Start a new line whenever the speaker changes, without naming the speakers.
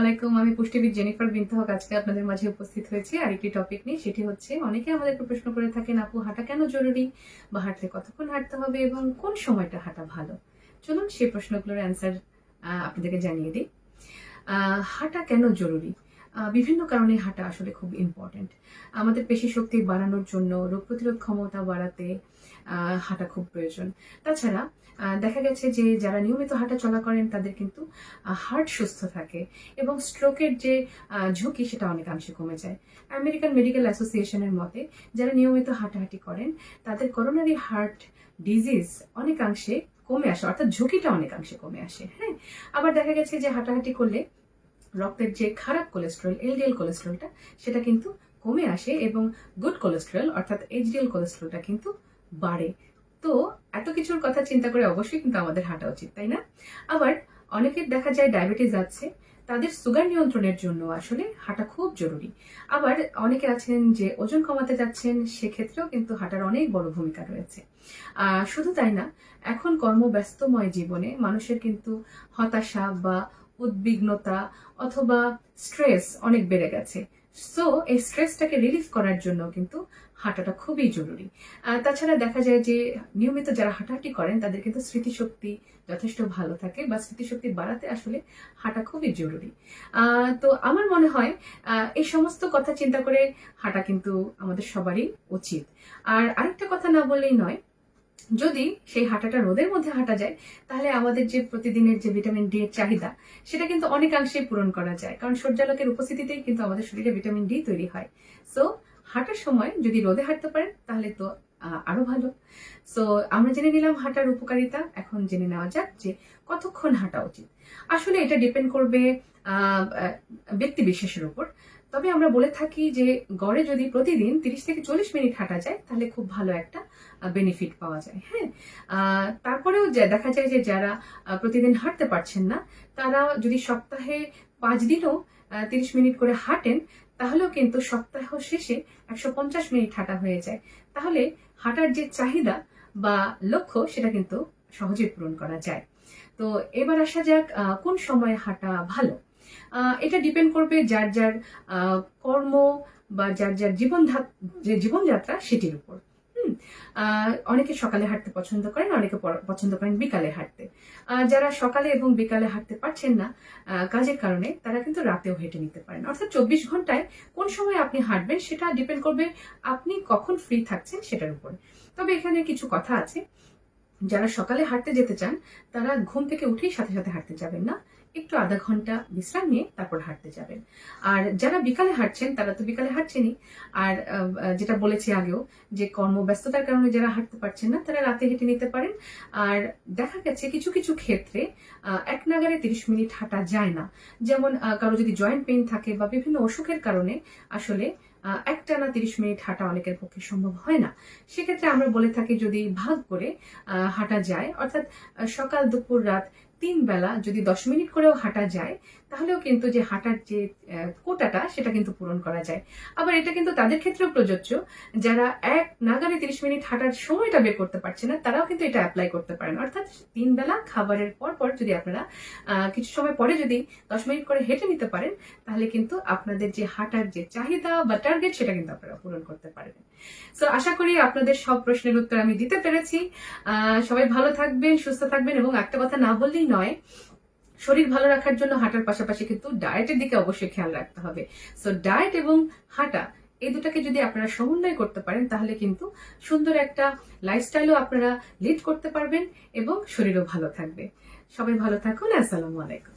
আলাইকুম আমি আজকে আপনাদের মাঝে উপস্থিত হয়েছি টপিক নিয়ে। সেটি হচ্ছে, অনেকে আমাদেরকে প্রশ্ন করে থাকেন, আপু, হাঁটা কেন জরুরি? বা কতক্ষণ হাঁটতে হবে এবং কোন সময়টা হাঁটা ভালো? চলুন সেই প্রশ্নগুলোর অ্যান্সার আপনাদেরকে জানিয়ে দিই। হাঁটা কেন জরুরি? বিভিন্ন কারণে হাঁটা আসলে খুব ইম্পর্টেন্ট আমাদের পেশি শক্তি বাড়ানোর জন্য রোগ প্রতিরোধ ক্ষমতা বাড়াতে হাঁটা খুব প্রয়োজন। তাছাড়া দেখা গেছে যে যারা নিয়মিত হাঁটা চলা করেন, তাদের কিন্তু হার্ট সুস্থ থাকে এবং স্ট্রোকের যে ঝুঁকি সেটা অনেকাংশে কমে যায়। আমেরিকান মেডিকেল অ্যাসোসিয়েশনের মতে, যারা নিয়মিত হাঁটাহাঁটি করেন, তাদের করোনারি হার্ট ডিজিজ অনেকাংশে কমে আসে, অর্থাৎ ঝুঁকিটা অনেকাংশে কমে আসে হ্যাঁ? আবার দেখা গেছে যে হাঁটাহাঁটি করলে রক্তের যে খারাপ কোলেস্ট্রল এলডিএল কোলেস্ট্রলটা সেটা কিন্তু কমে আসে এবং গুড কোলেস্ট্রল অর্থাৎ এইচডিএল কোলেস্ট্রলটা কিন্তু বাড়ে। তো এত কিছুর কথা চিন্তা করে অবশ্যই কিন্তু আমাদের হাঁটা উচিত, তাই না? আবার অনেকের দেখা যায় ডায়াবেটিস আছে, তাদের সুগার নিয়ন্ত্রণের জন্য আসলে হাঁটা খুব জরুরি। আবার অনেকে আছেন যে ওজন কমাতে যাচ্ছেন, সেক্ষেত্রেও কিন্তু হাঁটার অনেক বড় ভূমিকা রয়েছে। শুধু তাই না, এখন কর্মব্যস্তময় জীবনে মানুষের কিন্তু হতাশা বা উদ্বিগ্নতা অথবা স্ট্রেস অনেক বেড়ে গেছে। সো এই স্ট্রেসটাকে রিলিফ করার জন্য কিন্তু হাঁটাটা খুবই জরুরি। তাছাড়া দেখা যায় যে, নিয়মিত যারা হাঁটাহাঁটি করেন, তাদের কিন্তু স্মৃতিশক্তি যথেষ্ট ভালো থাকে বা স্মৃতিশক্তি বাড়াতে আসলে হাঁটা খুবই জরুরি। তো আমার মনে হয় এই সমস্ত কথা চিন্তা করে হাঁটা কিন্তু আমাদের সবারই উচিত। আর আরেকটা কথা না বললেই নয় যদি সেই হাঁটাটা রোদের মধ্যে হাঁটা যায়, তাহলে আমাদের যে প্রতিদিনের যে ভিটামিন ডি এর চাহিদা, সেটা কিন্তু অনেকাংশেই পূরণ করা যায়। কারণ সূর্যালোকের উপস্থিতিতেই কিন্তু আমাদের শরীরে ভিটামিন ডি তৈরি হয়। সো হাঁটার সময় যদি রোদে হাঁটতে পারেন, তাহলে তো আরও ভালো। সো আমরা জেনে নিলাম হাঁটার উপকারিতা। এখন জেনে নেওয়া যাক যে কতক্ষণ হাঁটা উচিত। আসলে এটা ডিপেন্ড করবে ব্যক্তি বিশেষের উপর। তবে আমরা বলে থাকি যে, গড়ে যদি প্রতিদিন তিরিশ থেকে চল্লিশ মিনিট হাঁটা যায়, তাহলে খুব ভালো একটা বেনিফিট পাওয়া যায় হ্যাঁ? তারপরেও দেখা যায় যে, যারা প্রতিদিন হাঁটতে পারছেন না, তারা যদি সপ্তাহে পাঁচ দিনও তিরিশ মিনিট করে হাঁটেন, তাহলেও কিন্তু সপ্তাহ শেষে একশো পঞ্চাশ মিনিট হাঁটা হয়ে যায়। তাহলে হাঁটার যে চাহিদা বা লক্ষ্য, সেটা কিন্তু সহজে পূরণ করা যায়। তো এবার আসা যাক কোন সময় হাঁটা ভালো? এটা ডিপেন্ড করবে যার যার কর্ম বা যার যার জীবন যে জীবনযাত্রা সেটির উপর। অনেকে সকালে হাঁটতে পছন্দ করেন, অনেকে পছন্দ করেন বিকালে হাঁটতে। যারা সকালে এবং বিকালে হাঁটতে পারছেন না কাজের কারণে তারা কিন্তু রাতেও হেঁটে নিতে পারেন। অর্থাৎ চব্বিশ ঘন্টায় কোন সময় আপনি হাঁটবেন সেটা ডিপেন্ড করবে আপনি কখন ফ্রি থাকছেন সেটার উপর। তবে এখানে কিছু কথা আছে। যারা সকালে হাঁটতে যেতে চান, তারা ঘুম থেকে উঠেই সাথে সাথে হাঁটতে যাবেন না। একটু আধা ঘণ্টা বিশ্রাম নিয়ে তারপর হাঁটতে যাবেন। আর যারা বিকালে হাঁটছেন, তারা তো বিকালে হাঁটছেনই। আর যেটা বলেছি আগেও, যে কর্মব্যস্ততার কারণে যারা হাঁটতে পারছেন না, তারা রাতে হেঁটে নিতে পারেন। আর দেখা গেছে কিছু কিছু ক্ষেত্রে এক নাগারে তিরিশ মিনিট হাঁটা যায় না। যেমন কারও যদি জয়েন্ট পেইন থাকে বা বিভিন্ন অসুখের কারণে আসলে একটানা তিরিশ মিনিট হাঁটা অনেকের পক্ষে সম্ভব হয় না। সেক্ষেত্রে আমরা বলে থাকি যদি ভাগ করে হাঁটা যায়, অর্থাৎ সকাল, দুপুর, রাত তিন বেলা যদি দশ মিনিট করেও হাঁটা যায়, তাহলেও কিন্তু যে হাঁটার যে কোটাটা সেটা কিন্তু পূরণ করা যায়। আবার এটা কিন্তু তাদের ক্ষেত্রেও প্রযোজ্য। যারা এক নাগারে তিরিশ মিনিট হাঁটার সময়টা বের করতে পারছে না, তারাও কিন্তু এটা অ্যাপ্লাই করতে পারেন। অর্থাৎ তিন বেলা খাবারের পর পর যদি আপনারা কিছু সময় পরে যদি দশ মিনিট করে হেঁটে নিতে পারেন, তাহলে কিন্তু আপনাদের যে হাঁটার যে চাহিদা বা টার্গেট সেটা কিন্তু আপনারা পূরণ করতে পারবেন। সো আশা করি আপনাদের সব প্রশ্নের উত্তর আমি দিতে পেরেছি। সবাই ভালো থাকবেন, সুস্থ থাকবেন এবং একটা কথা না বললেই নয়, শরীর ভালো রাখার জন্য হাঁটার পাশাপাশি কিন্তু ডায়েটের দিকে অবশ্যই খেয়াল রাখতে হবে। সো ডায়েট এবং হাঁটা, এই দুটাকে যদি আপনারা সমন্বয় করতে পারেন, তাহলে কিন্তু সুন্দর একটা লাইফস্টাইলও আপনারা লিড করতে পারবেন এবং শরীরও ভালো থাকবে। সবাই ভালো থাকুন, আসসালামু আলাইকুম।